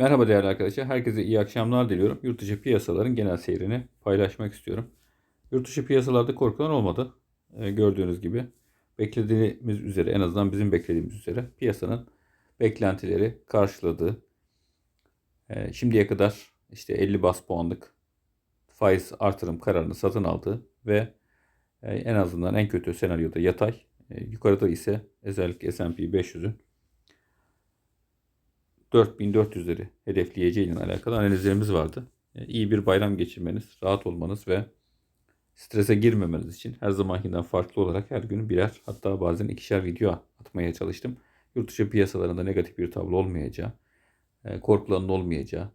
Merhaba değerli arkadaşlar. Herkese iyi akşamlar diliyorum. Yurt dışı piyasaların genel seyrini paylaşmak istiyorum. Yurt dışı piyasalarda korkulan olmadı. Ee, gördüğünüz gibi beklediğimiz üzere en azından bizim beklediğimiz üzere piyasanın beklentileri karşıladı. Ee, şimdiye kadar işte 50 bas puanlık faiz artırım kararını satın aldı ve e, en azından en kötü senaryoda yatay, e, yukarıda ise özellikle S&P 500'ün 4400'leri hedefleyeceğiyle alakalı analizlerimiz vardı. Yani iyi bir bayram geçirmeniz, rahat olmanız ve strese girmemeniz için her zamankinden farklı olarak her gün birer hatta bazen ikişer video atmaya çalıştım. Yurt dışı piyasalarında negatif bir tablo olmayacağı, e, korkulanın olmayacağı,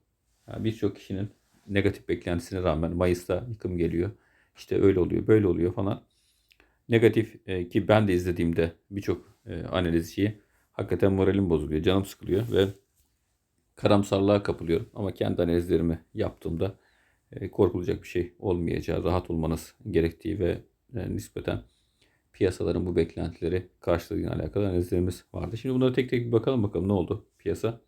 birçok kişinin negatif beklentisine rağmen Mayıs'ta yıkım geliyor. İşte öyle oluyor, böyle oluyor falan. Negatif e, ki ben de izlediğimde birçok e, analizciyi hakikaten moralim bozuluyor, canım sıkılıyor ve karamsarlığa kapılıyorum. Ama kendi analizlerimi yaptığımda e, korkulacak bir şey olmayacağı, rahat olmanız gerektiği ve e, nispeten piyasaların bu beklentileri karşıladığına alakalı analizlerimiz vardı. Şimdi bunlara tek tek bir bakalım bakalım ne oldu piyasa.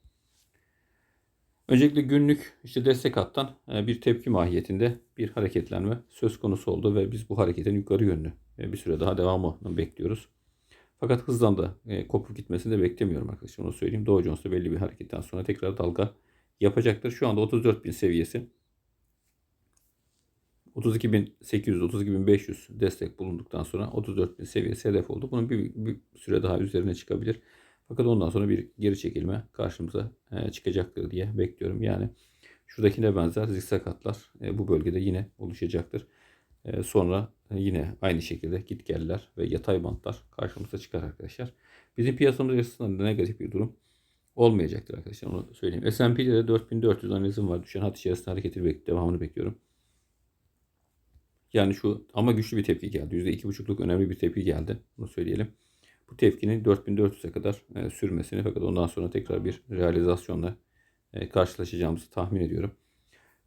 Öncelikle günlük işte destek hattan e, bir tepki mahiyetinde bir hareketlenme söz konusu oldu ve biz bu hareketin yukarı yönlü bir süre daha devamını bekliyoruz. Fakat hızdan da e, kopup gitmesini de beklemiyorum arkadaşlar. Onu söyleyeyim. Dow Jones'ta belli bir hareketten sonra tekrar dalga yapacaktır. Şu anda 34.000 seviyesi. 32.800, 32.500 destek bulunduktan sonra 34.000 seviyesi hedef oldu. Bunun bir, bir süre daha üzerine çıkabilir. Fakat ondan sonra bir geri çekilme karşımıza e, çıkacaktır diye bekliyorum. Yani şuradakine benzer zikzak hatlar e, bu bölgede yine oluşacaktır. E, sonra yine aynı şekilde gitgeller ve yatay bantlar karşımıza çıkar arkadaşlar. Bizim piyasamız açısından da negatif bir durum olmayacaktır arkadaşlar. Onu söyleyeyim. S&P'de de 4400 analizim var. Düşen hat içerisinde hareketi bek devamını bekliyorum. Yani şu ama güçlü bir tepki geldi. %2,5'luk önemli bir tepki geldi. Bunu söyleyelim. Bu tepkinin 4400'e kadar e, sürmesini fakat ondan sonra tekrar bir realizasyonla e, karşılaşacağımızı tahmin ediyorum.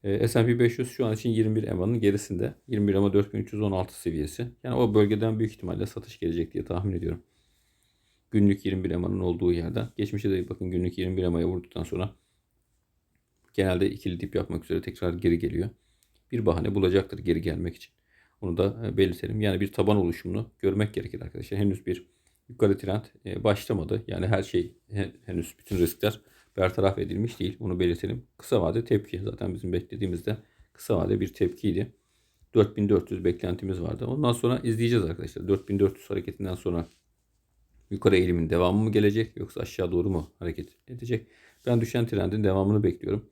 E, S&P 500 şu an için 21 EMA'nın gerisinde. 21 EMA 4316 seviyesi. Yani o bölgeden büyük ihtimalle satış gelecek diye tahmin ediyorum. Günlük 21 EMA'nın olduğu yerden. Geçmişte de bakın günlük 21 EMA'ya vurduktan sonra genelde ikili dip yapmak üzere tekrar geri geliyor. Bir bahane bulacaktır geri gelmek için. Onu da e, belirtelim. Yani bir taban oluşumunu görmek gerekir arkadaşlar. Henüz bir yukarı trend e, başlamadı. Yani her şey henüz bütün riskler bertaraf edilmiş değil. Bunu belirtelim. Kısa vade tepki. Zaten bizim beklediğimizde kısa vade bir tepkiydi. 4400 beklentimiz vardı. Ondan sonra izleyeceğiz arkadaşlar. 4400 hareketinden sonra yukarı eğilimin devamı mı gelecek yoksa aşağı doğru mu hareket edecek? Ben düşen trendin devamını bekliyorum.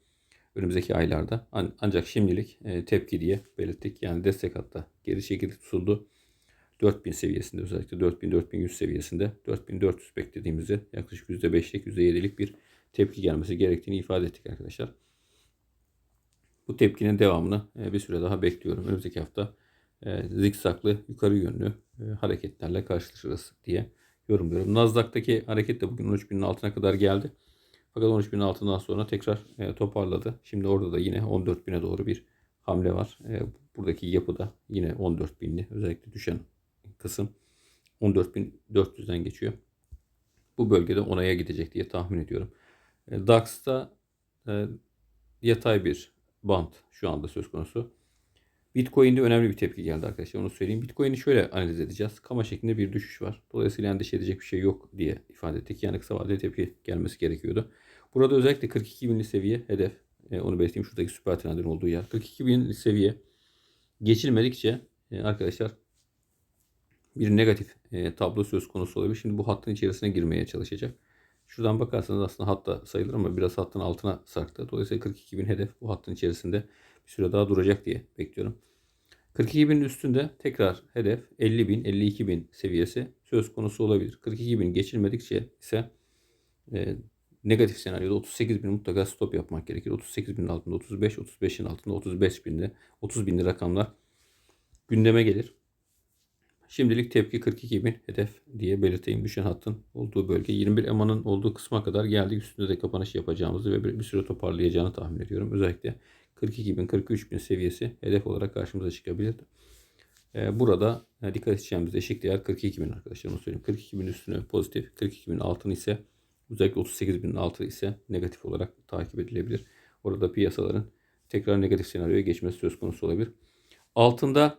Önümüzdeki aylarda. Ancak şimdilik e, tepki diye belirttik. Yani destek hatta geri çekildi tutuldu. 4000 seviyesinde özellikle 4000-4100 seviyesinde 4400 beklediğimizde yaklaşık %5'lik %7'lik bir tepki gelmesi gerektiğini ifade ettik arkadaşlar. Bu tepkinin devamını e, bir süre daha bekliyorum. Önümüzdeki hafta e, zikzaklı yukarı yönlü e, hareketlerle karşılaşırız diye yorumluyorum. Nasdaq'taki hareket de bugün 13.000'in altına kadar geldi. Fakat 13.000'in altından sonra tekrar toparladı. Şimdi orada da yine 14.000'e doğru bir hamle var. Buradaki yapıda yine 14.000'li özellikle düşen kısım 14.400'den geçiyor. Bu bölgede onaya gidecek diye tahmin ediyorum. E, DAX'ta e, yatay bir band şu anda söz konusu. Bitcoin'de önemli bir tepki geldi arkadaşlar. Onu söyleyeyim. Bitcoin'i şöyle analiz edeceğiz. Kama şeklinde bir düşüş var. Dolayısıyla endişe edecek bir şey yok diye ifade ettik. Yani kısa vadeli tepki gelmesi gerekiyordu. Burada özellikle 42 binli seviye hedef. E, onu belirteyim. Şuradaki süper trendin olduğu yer. 42 binli seviye geçilmedikçe e, arkadaşlar bir negatif e, tablo söz konusu olabilir. Şimdi bu hattın içerisine girmeye çalışacak. Şuradan bakarsanız aslında hatta sayılır ama biraz hattın altına sarktı. Dolayısıyla 42 bin hedef bu hattın içerisinde bir süre daha duracak diye bekliyorum. 42 binin üstünde tekrar hedef 50 bin, 52 bin seviyesi söz konusu olabilir. 42 bin geçilmedikçe ise e, negatif senaryoda 38 bin mutlaka stop yapmak gerekir. 38 binin altında 35, 35'in altında 35 binde 30 binli rakamlar gündeme gelir. Şimdilik tepki 42 bin hedef diye belirteyim. Düşen hattın olduğu bölge 21 EMA'nın olduğu kısma kadar geldik. Üstünde de kapanış yapacağımızı ve bir, bir süre toparlayacağını tahmin ediyorum. Özellikle 42 bin 43 bin seviyesi hedef olarak karşımıza çıkabilir. Ee, burada e, dikkat edeceğimiz eşik değer 42 bin arkadaşlar onu söyleyeyim. 42 bin üstünü pozitif 42 bin altını ise Özellikle 38.000'in altı ise negatif olarak takip edilebilir. Orada piyasaların tekrar negatif senaryoya geçmesi söz konusu olabilir. Altında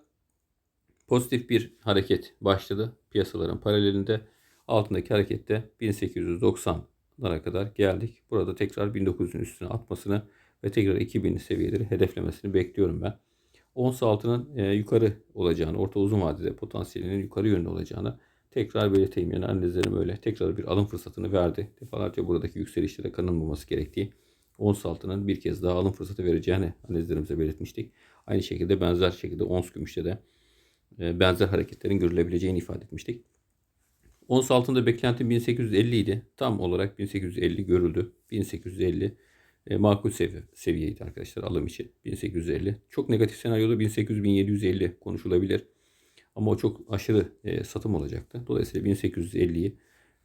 pozitif bir hareket başladı piyasaların paralelinde. Altındaki harekette 1890'lara kadar geldik. Burada tekrar 1900'ün üstüne atmasını ve tekrar 2000 seviyeleri hedeflemesini bekliyorum ben. Ons altının e, yukarı olacağını, orta uzun vadede potansiyelinin yukarı yönlü olacağını tekrar belirteyim. Yani analizlerim öyle. Tekrar bir alım fırsatını verdi. Defalarca buradaki yükselişlere kanılmaması gerektiği. Ons altının bir kez daha alım fırsatı vereceğini analizlerimize belirtmiştik. Aynı şekilde benzer şekilde ons gümüşte de benzer hareketlerin görülebileceğini ifade etmiştik. Ons altında beklentim 1850 idi. Tam olarak 1850 görüldü. 1850 e, makul seviye, seviyeydi arkadaşlar alım için 1850. Çok negatif senaryoda 1800-1750 konuşulabilir. Ama o çok aşırı e, satım olacaktı. Dolayısıyla 1850'yi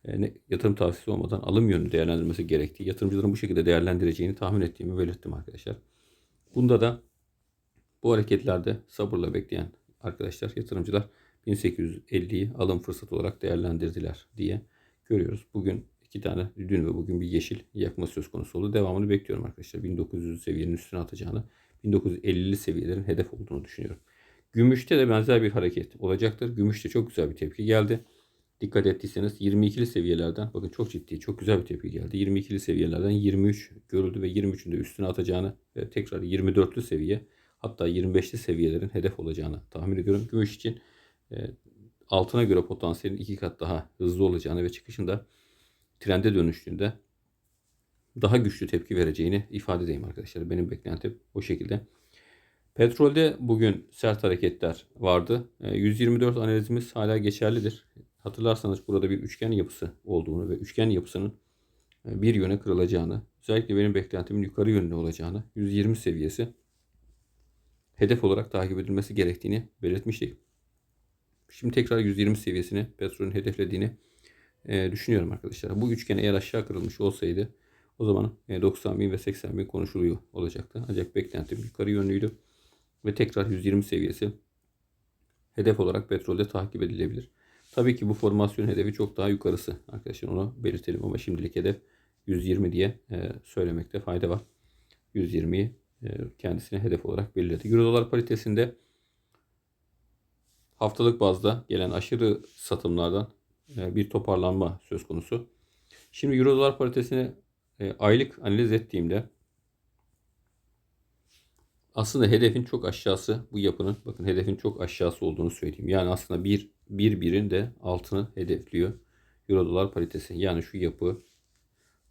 e, ne, yatırım tavsiyesi olmadan alım yönü değerlendirmesi gerektiği, yatırımcıların bu şekilde değerlendireceğini tahmin ettiğimi belirttim arkadaşlar. Bunda da bu hareketlerde sabırla bekleyen arkadaşlar, yatırımcılar 1850'yi alım fırsatı olarak değerlendirdiler diye görüyoruz. Bugün iki tane dün ve bugün bir yeşil yakma söz konusu oldu. Devamını bekliyorum arkadaşlar. 1900 seviyenin üstüne atacağını, 1950'li seviyelerin hedef olduğunu düşünüyorum. Gümüşte de benzer bir hareket olacaktır. Gümüşte çok güzel bir tepki geldi. Dikkat ettiyseniz 22'li seviyelerden bakın çok ciddi çok güzel bir tepki geldi. 22'li seviyelerden 23 görüldü ve 23'ün de üstüne atacağını ve tekrar 24'lü seviye hatta 25'li seviyelerin hedef olacağını tahmin ediyorum. Gümüş için e, altına göre potansiyelin iki kat daha hızlı olacağını ve çıkışında trende dönüştüğünde daha güçlü tepki vereceğini ifade edeyim arkadaşlar. Benim beklentim o şekilde. Petrolde bugün sert hareketler vardı. 124 analizimiz hala geçerlidir. Hatırlarsanız burada bir üçgen yapısı olduğunu ve üçgen yapısının bir yöne kırılacağını, özellikle benim beklentimin yukarı yönlü olacağını, 120 seviyesi hedef olarak takip edilmesi gerektiğini belirtmiştik. Şimdi tekrar 120 seviyesini petrolün hedeflediğini e, düşünüyorum arkadaşlar. Bu üçgen eğer aşağı kırılmış olsaydı o zaman e, 90 bin ve 80 bin konuşuluyor olacaktı. Ancak beklentim yukarı yönlüydü ve tekrar 120 seviyesi hedef olarak petrolde takip edilebilir. Tabii ki bu formasyon hedefi çok daha yukarısı arkadaşlar onu belirtelim ama şimdilik hedef 120 diye e, söylemekte fayda var. 120'yi e, kendisine hedef olarak belirledi. Euro dolar paritesinde haftalık bazda gelen aşırı satımlardan e, bir toparlanma söz konusu. Şimdi Euro dolar paritesini e, aylık analiz ettiğimde aslında hedefin çok aşağısı bu yapının. Bakın hedefin çok aşağısı olduğunu söyleyeyim. Yani aslında bir, bir birin de altını hedefliyor. Euro dolar paritesi. Yani şu yapı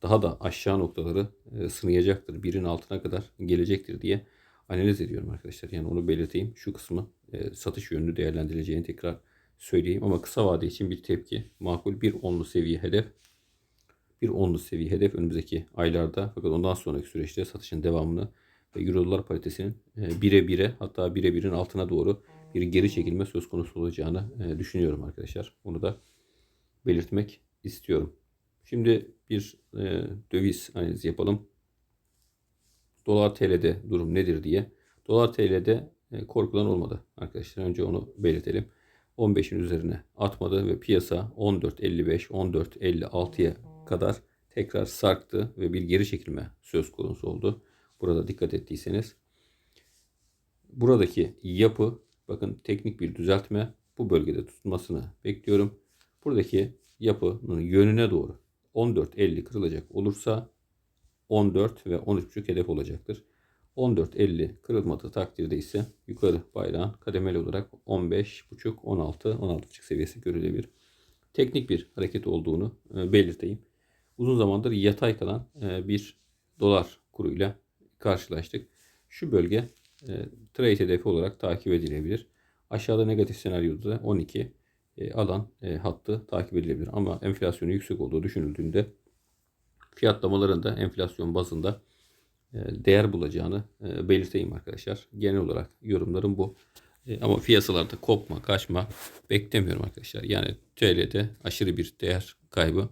daha da aşağı noktaları e, sınayacaktır. Birin altına kadar gelecektir diye analiz ediyorum arkadaşlar. Yani onu belirteyim. Şu kısmı e, satış yönlü değerlendirileceğini tekrar söyleyeyim. Ama kısa vade için bir tepki makul bir onlu seviye hedef. Bir onlu seviye hedef önümüzdeki aylarda fakat ondan sonraki süreçte satışın devamını ve Euro dolar paritesinin e, bire bire hatta bire birin altına doğru bir geri çekilme söz konusu olacağını e, düşünüyorum arkadaşlar. Bunu da belirtmek istiyorum. Şimdi bir e, döviz analizi yapalım. Dolar TL'de durum nedir diye. Dolar TL'de korkulan olmadı arkadaşlar. Önce onu belirtelim. 15'in üzerine atmadı ve piyasa 14.55 14.56'ya kadar tekrar sarktı ve bir geri çekilme söz konusu oldu. Burada dikkat ettiyseniz buradaki yapı bakın teknik bir düzeltme bu bölgede tutulmasını bekliyorum. Buradaki yapının yönüne doğru 14.50 kırılacak olursa 14 ve 13.5 hedef olacaktır. 14.50 kırılmadığı takdirde ise yukarı bayrağın kademeli olarak 15.5 16 16.5 seviyesi görülebilir. Teknik bir hareket olduğunu e, belirteyim. Uzun zamandır yatay kalan e, bir dolar kuruyla karşılaştık. Şu bölge e, trade hedefi olarak takip edilebilir. Aşağıda negatif senaryoda da 12 e, alan e, hattı takip edilebilir. Ama enflasyonu yüksek olduğu düşünüldüğünde fiyatlamalarında enflasyon bazında e, değer bulacağını e, belirteyim arkadaşlar. Genel olarak yorumlarım bu. E, ama piyasalarda kopma, kaçma beklemiyorum arkadaşlar. Yani TL'de aşırı bir değer kaybı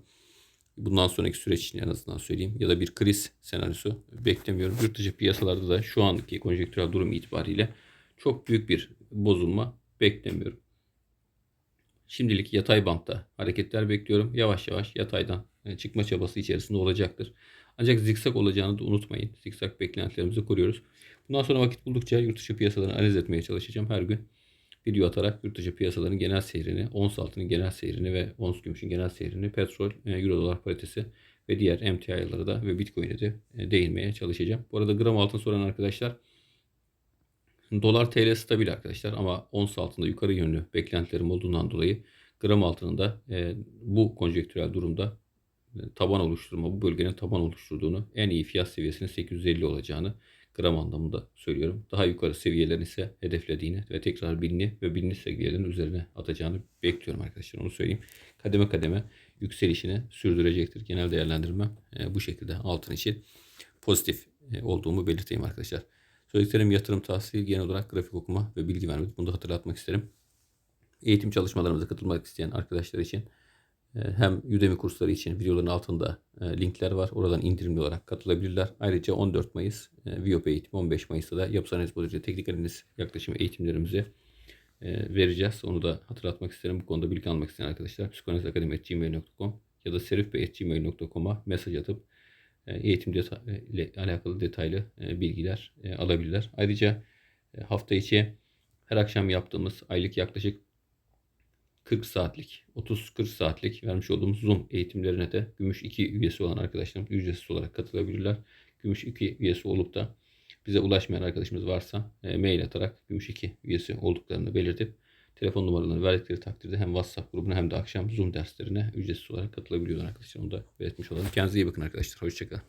bundan sonraki süreç için en azından söyleyeyim ya da bir kriz senaryosu beklemiyorum. Yurt dışı piyasalarda da şu anki konjektürel durum itibariyle çok büyük bir bozulma beklemiyorum. Şimdilik yatay bantta hareketler bekliyorum. Yavaş yavaş yataydan e, çıkma çabası içerisinde olacaktır. Ancak zikzak olacağını da unutmayın. Zikzak beklentilerimizi koruyoruz. Bundan sonra vakit buldukça yurt dışı piyasalarını analiz etmeye çalışacağım. Her gün video atarak yurt dışı piyasaların genel seyrini, ons altının genel seyrini ve ons gümüşün genel seyrini, petrol, e, euro dolar paritesi ve diğer emtialara da ve bitcoin'e de e, değinmeye çalışacağım. Bu arada gram altın soran arkadaşlar dolar TL stabil arkadaşlar ama ons altında yukarı yönlü beklentilerim olduğundan dolayı gram altının da e, bu konjektürel durumda e, taban oluşturma, bu bölgenin taban oluşturduğunu, en iyi fiyat seviyesinin 850 olacağını gram anlamında söylüyorum. Daha yukarı seviyelerin ise hedeflediğini ve tekrar 1000'li ve 1000'li seviyelerin üzerine atacağını bekliyorum arkadaşlar. Onu söyleyeyim. Kademe kademe yükselişini sürdürecektir. Genel değerlendirmem e, bu şekilde altın için pozitif e, olduğumu belirteyim arkadaşlar. Söylediklerim yatırım tavsiye genel olarak grafik okuma ve bilgi vermek. Bunu da hatırlatmak isterim. Eğitim çalışmalarımıza katılmak isteyen arkadaşlar için e, hem Udemy kursları için videoların altında e, linkler var. Oradan indirimli olarak katılabilirler. Ayrıca 14 Mayıs e, VIOP eğitimi, 15 Mayıs'ta da yapısal analiz boyunca teknik analiz yaklaşım eğitimlerimizi vereceğiz. Onu da hatırlatmak isterim. Bu konuda bilgi almak isteyen arkadaşlar psikanalizakademi.gmail.com ya da serifbey.gmail.com'a mesaj atıp eğitim deta- ile alakalı detaylı e, bilgiler e, alabilirler. Ayrıca e, hafta içi her akşam yaptığımız aylık yaklaşık 40 saatlik, 30-40 saatlik vermiş olduğumuz Zoom eğitimlerine de Gümüş 2 üyesi olan arkadaşlarım ücretsiz olarak katılabilirler. Gümüş 2 üyesi olup da bize ulaşmayan arkadaşımız varsa e, mail atarak Gümüş 2 üyesi olduklarını belirtip telefon numaralarını verdikleri takdirde hem WhatsApp grubuna hem de akşam Zoom derslerine ücretsiz olarak katılabiliyorlar arkadaşlar. Onu da belirtmiş olalım. Kendinize iyi bakın arkadaşlar. Hoşçakalın.